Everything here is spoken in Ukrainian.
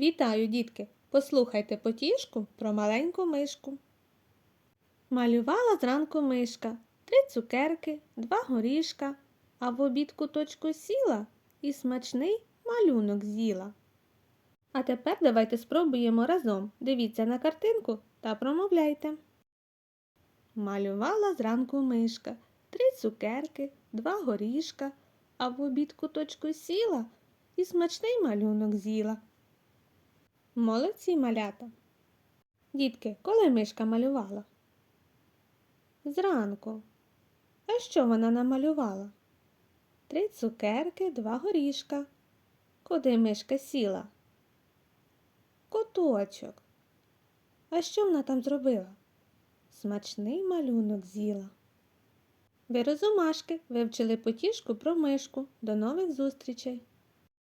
Вітаю, дітки! Послухайте потішку про маленьку мишку. Малювала зранку мишка три цукерки, два горішка, а в обід куточку сіла і смачний малюнок з'їла. А тепер давайте спробуємо разом. Дивіться на картинку та промовляйте. Малювала зранку мишка три цукерки, два горішка, а в обід куточку сіла і смачний малюнок з'їла. Молодці малята. Дітки, коли мишка малювала? Зранку. А що вона намалювала? Три цукерки, два горішка. Куди мишка сіла? Коточок. А що вона там зробила? Смачний малюнок з'їла. Ви розумашки вивчили потішку про мишку. До нових зустрічей!